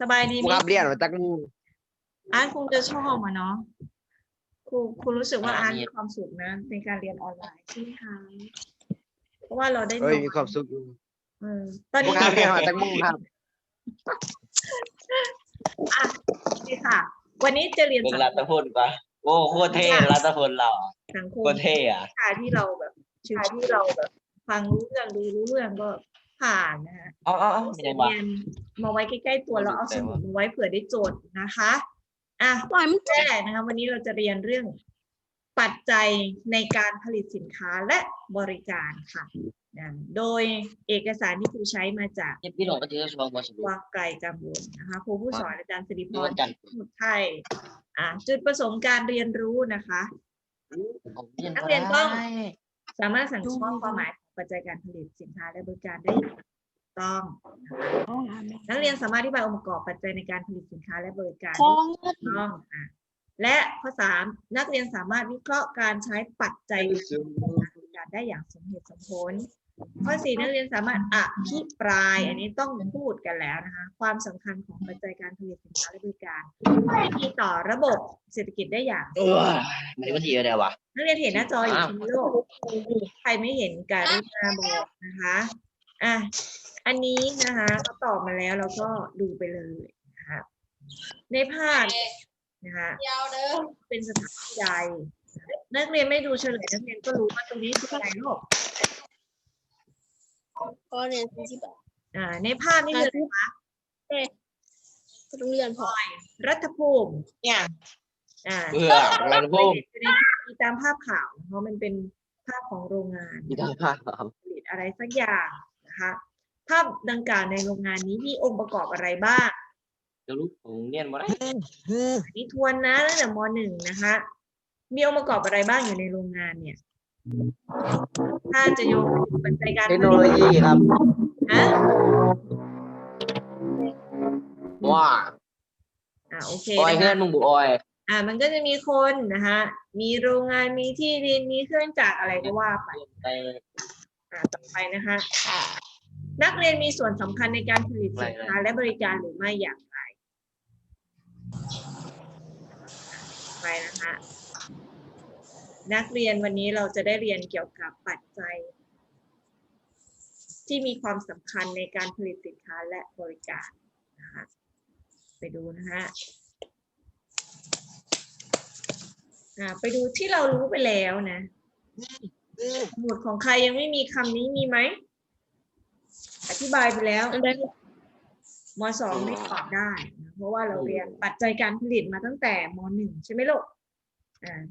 สบายดีคไหรูมครับเรียนมาจากนู่นอาร์ตคงจะชอบมาเนาะครูครูรู้สึกว่าอ่าอาร์ตมีมีความสุขนะในการเรียนออนไลน์ใช่ไหมคะเพราะว่าเราได้เฮ้ยนอนมีความสุขอยู่เออตอนครูนี้ครับเรียนมาจากมุ่งครับอะนี่ค่ะ วันนี้จะเรียนเป็นสังรัตพลปะโอ้โคตรเท่รัตพลเราอะสังคโคมตรเท่อะวิชาที่เราแบบวิชาที่เราแบบ ฟังรู้เรื่องดูรู้เรื่องก็ ผ่านนะฮะเอ๋อาเอ้าเอาไม่สได้มุมาดเรียนมาไว้ใกล้ๆตัวแล้วเอาสมุดมาไว้เผื่อได้โจทย์นะคะอะปล่อยมันแรกนะคะ วันนี้เราจะเรียนเรื่องปัจจัยในการผลิตสินค้าและบริการค่ะนะโดยเอกสารที่ครูใช้มาจากพี่หนุ่มก็จะชมมาสรุปวางไกลกังวลนะคะครูผู้สอนอาจารย์สิริพเมื่รอจันทร์สมุทรไทยอะจุดประสงค์การเรียนรู้นะคะผมเรียนนักเรียนต้องได้ สามารถสั่งชอบความหมายของปัจจัยการผลิตสินค้าและบริการได้อย่างถูกต้องนะคะนักเรียนสามารถอธิบายองค์ประกอบปัจจัยในการผลิตสินค้าและบริการคลได้องถูกต้องอะและข้อสามนักเรียนสามารถวิเคราะห์การใช้ปัจจัยในการบริการได้อย่างสมเหตุสมผล ข้อสี่นักเรียนสามารถอภิปราย อันนี้ต้องพูดกันแล้วนะคะ ความสำคัญของปัจจัยการผลิตสินค้าและบริการที่มีต่อระบบเศรษฐกิจได้อย่างเออไม่ได้ว่าทีอะไรวะนักเรียนเห็นหน้าจออยู่อ้าวใช่ไหมลูกใครไม่เห็นการุณาบอกนะคะอะอันนี้นะคะก็ตอบมาแล้วเราก็ดูไปเลยนะคะในภาพนะคะยาวเด้อเป็นสถานที่ใดนักเรียนไม่ดูเฉลยนักเรียนก็รู้ว่าตรงนี้คืออะไรลูก ก็เรียนสี่สิบแปดอ่าในภาพนี่คืออะไรคะก็ต้องเรียนพอรัฐภูมิเนี่ยอ่าเพื่ออะไรนะพวกอยู่ในทีวีตามภาพข่าวเพราะมันเป็นภาพของโรงงานมีทางภาพครับผลิตอะไรสักอย่างนะคะภาพดังกล่าวในโรงงานนี้มีองค์ประกอบอะไรบ้างเดี๋ยวลูกผมเรียนมาได้อันนี้ทวนนะตั้งแต่มหนึ่งนะคะมีองค์ประกอบอะไรบ้างอยู่ในโรงงานเนี่ย ถ้าจะโยงปัจจัยการเทคโนโลยีครับฮะว้าอ่าโอเคออยนะเพื่อคะนมึงบุออยอ่า มันก็จะมีคนนะคะมีโรงงานมีที่ดินมีเครื่องจักรอะไรก็ว่าไป ไปอ่าต่อไปนะคะนักเรียนมีส่วนสำคัญในการผลิตสินค้าและบริการหรือไม่อย่างไร ไปนะคะ นักเรียนวันนี้เราจะได้เรียนเกี่ยวกับปัจจัย ที่มีความสำคัญในการผลิตสินค้าและบริการนะคะไปดูนะคะไปดูที่เรารู้ไปแล้วนะหมวดของใครยังไม่มีคำนี้มีไหม อธิบายไปแล้วมสองไม่ตอบได้นะเพราะว่าเราเรียนปัจจัยการผลิตมาตั้งแต่มหนึ่งใช่ไหมลูกอ่า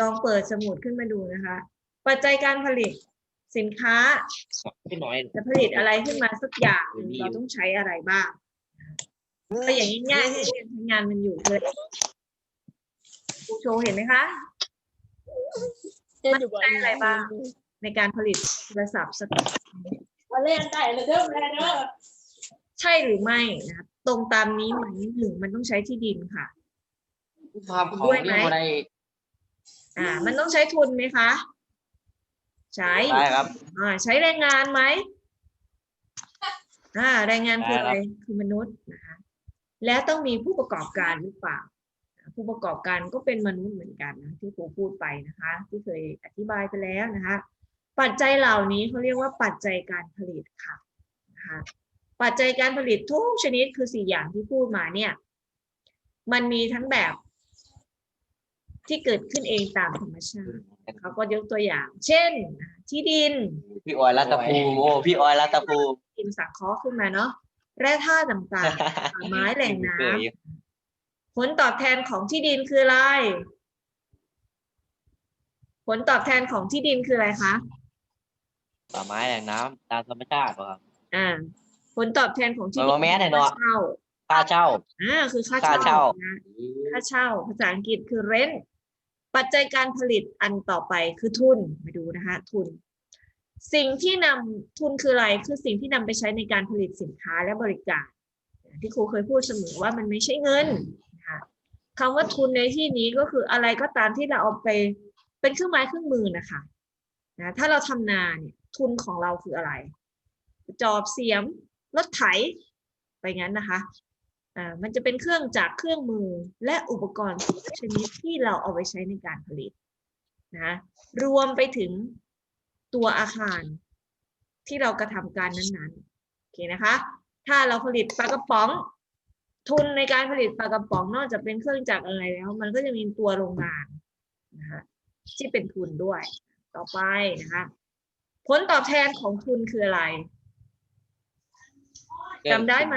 ลองเปิดสมุดขึ้นมาดูนะคะ ปัจจัยการผลิตสินค้าพี่น้อยจะผลิตอะไรขึ้นมาสักอย่างหนึ่งเราต้องใช้อะไรบ้างก็อย่างง่ายๆที่เรียนใช้งานมันอยู่เลยครูโชว์เห็นไหมคะเรียนอยู่บนใช้อะไรบ้างในการผลิตโทรศัพท์สักวันเรียนได้เลยเด้อแม่เด้อใช่หรือไม่นะคะตรงตามนี้ไหมหนึ่งมันต้องใช้ที่ดินค่ะภาพของเรียนมาได้ อ่า มันต้องใช้ทุนไหมคะ ใช้ได้ครับ อ่าใช้แรงงานไหมอ่าแรงงานคือได้อะครัไรบคือมนุษย์นะคะแล้วต้องมีผู้ประกอบการหรือเปล่าผู้ประกอบการก็เป็นมนุษย์เหมือนกันนะที่ครูพูดไปนะคะ ที่เคยอธิบายไปแล้วนะคะ ปัจจัยเหล่านี้เขาเรียกว่าปัจจัยการผลิตค่ะนะคะปัจจัยการผลิตทุกชนิดคือสี่อย่างที่พูดมาเนี่ย มันมีทั้งแบบ ที่เกิดขึ้นเองตามธรรมชาติเขาก็ยกตัวอย่าง เช่น ที่ดินพี่ออยรัตภูมิโอ้พี่ออยรัตภูมิดินสังเคราะห์ขึ้นมาเนาะแร่ธาตุต่างๆป่าไม้แหล่งน้เคยำผลตอบแทนของที่ดินคืออะไร ผลตอบแทนของที่ดินคืออะไรคะป่าไม้แหล่งน้ำตามธรรมชาติป่ะครับอ่าผลตอบแทนของที่ดิมันบ่แม่นแน่เนาะค่าเช่าค่าเช่าอ่าคือค่าค่าเช่าเช่านะค่าเช่า ภาษาอังกฤษคือ rent ปัจจัยการผลิตอันต่อไปคือทุนมาดูนะคะทุน สิ่งที่นำทุนคืออะไรคือสิ่งที่นำไปใช้ในการผลิตสินค้าและบริการ ที่ครูเคยพูดเสมอว่ามันไม่ใช่เงินนะคะคำว่าทุนในที่นี้ก็คืออะไรก็ตามที่เราเอาไปเป็นเครื่องไม้เครื่องมือนะคะนะถ้าเราทำนาเนี่ยทุนของเราคืออะไร จอบเสียมรถไถไปงั้นนะคะ อ่ามันจะเป็นเครื่องจักเครื่องมือและอุปกรณ์ทุกชนิดที่เราเอาไปใช้ในการผลิตนะรวมไปถึงตัวอาคารที่เรากระทำการนั้นๆโอเคนะคะ ถ้าเราผลิตปลากระป๋อง ทุนในการผลิตปลากระป๋องนอกจากเป็นเครื่องจักรอะไรแล้ว มันก็จะมีตัวโรงงานนะคะที่เป็นทุนด้วย ต่อไปนะคะผลตอบแทนของทุนคืออะไรจำได้ไหม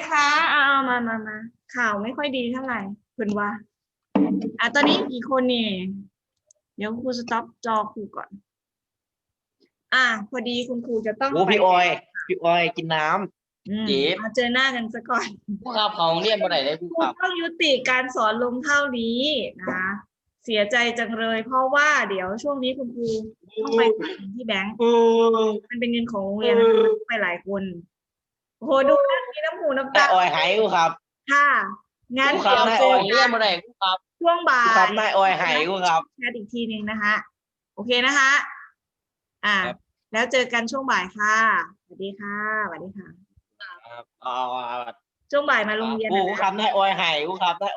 ๆคะเอาเอามามามาข่าวไม่ค่อยดีเท่าไหร่คุณว่า อะตอนนี้กี่คนนี่ เดี๋ยวครูสต็อปจอครูก่อน อะพอดีคุณครูจะต้องโอ้ไปพี่ออย พี่ออยกินน้อืมเจ็บมาเจอหน้ากันซะก่อนำผู้ครับของเรียนบ่ไหนได้ผู้ครูครับ ต้องยุติการสอนลงเท่านี้นะคะ เสียใจจังเลย เพราะว่าเดี๋ยวช่วงนี้คุณครูต้องไปฝากเงินที่แบงก์มันเป็นเงินของโรงเรียนนะคะไปหลายคนโอ้โหดูนะมีน้ำหูน้ำนายตาออยหายกูครับค่ะงั้นผู้ครับเดี๋ยวนายเจอออยเรียกันนบ่ไหนกูครับช่วงบ่าผู้ครับย นายออยหายกูครับ แชทอีกทีหนึ่งนะคะ โอเคนะคะ อ่า ครับ แล้วเจอกันช่วงบ่ายค่ะสวัสดีค่ะสวัสดีค่ะ ครับเอาเอาเอาช่วงบ่ายมาโรงเรียนกูนะครับนายออยหายกูครับนายออย